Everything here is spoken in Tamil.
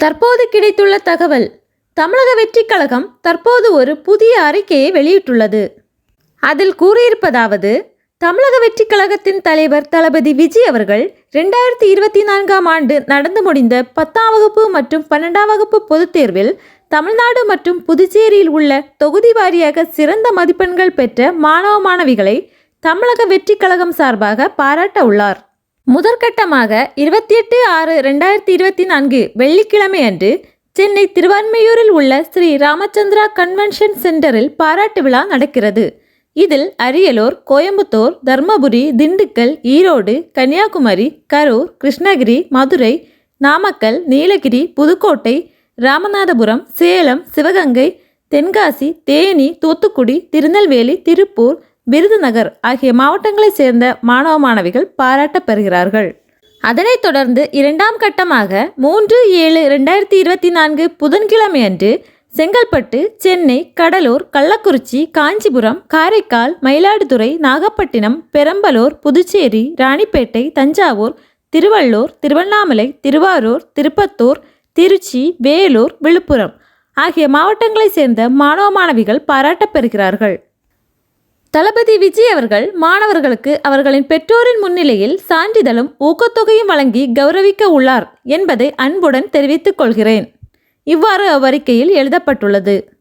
தற்போது கிடைத்துள்ள தகவல் தமிழக வெற்றிக் கழகம் தற்போது ஒரு புதிய அறிக்கையை வெளியிட்டுள்ளது. அதில் கூறியிருப்பதாவது தமிழக வெற்றிக் கழகத்தின் தலைவர் தளபதி விஜய் அவர்கள் ரெண்டாயிரத்தி இருபத்தி நான்காம் ஆண்டு நடந்து முடிந்த பத்தாம் வகுப்பு மற்றும் பன்னெண்டாம் வகுப்பு பொதுத் தேர்வில் தமிழ்நாடு மற்றும் புதுச்சேரியில் உள்ள தொகுதி வாரியாக சிறந்த மதிப்பெண்கள் பெற்ற மாணவ மாணவிகளை தமிழக வெற்றிக் கழகம் சார்பாக பாராட்ட உள்ளார். முதற்கட்டமாக இருபத்தி எட்டு ஆறு ரெண்டாயிரத்தி இருபத்தி நான்கு வெள்ளிக்கிழமை அன்று சென்னை திருவான்மையூரில் உள்ள ஸ்ரீ ராமச்சந்திரா கன்வென்ஷன் சென்டரில் பாராட்டு விழா நடக்கிறது. இதில் அரியலூர் கோயம்புத்தூர் தர்மபுரி திண்டுக்கல் ஈரோடு கன்னியாகுமரி கரூர் கிருஷ்ணகிரி மதுரை நாமக்கல் நீலகிரி புதுக்கோட்டை ராமநாதபுரம் சேலம் சிவகங்கை தென்காசி தேனி தூத்துக்குடி திருநெல்வேலி திருப்பூர் விருதுநகர் ஆகிய மாவட்டங்களைச் சேர்ந்த மாணவ மாணவிகள் பாராட்ட பெறுகிறார்கள் அதனைத் தொடர்ந்து இரண்டாம் கட்டமாக மூன்று ஏழு ரெண்டாயிரத்தி இருபத்தி நான்கு புதன்கிழமை அன்று செங்கல்பட்டு சென்னை கடலூர் கள்ளக்குறிச்சி காஞ்சிபுரம் காரைக்கால் மயிலாடுதுறை நாகப்பட்டினம் பெரம்பலூர் புதுச்சேரி ராணிப்பேட்டை தஞ்சாவூர் திருவள்ளூர் திருவண்ணாமலை திருவாரூர் திருப்பத்தூர் திருச்சி வேலூர் விழுப்புரம் ஆகிய மாவட்டங்களைச் சேர்ந்த மாணவ மாணவிகள் பாராட்டப் பெறுகிறார்கள் தளபதி விஜய் அவர்கள் மாணவர்களுக்கு அவர்களின் பெற்றோரின் முன்னிலையில் சான்றிதழும் ஊக்கத்தொகையும் வழங்கி கௌரவிக்க உள்ளார் என்பதை அன்புடன் தெரிவித்துக் கொள்கிறேன். இவ்வாறு அவ்வறிக்கையில் எழுதப்பட்டுள்ளது.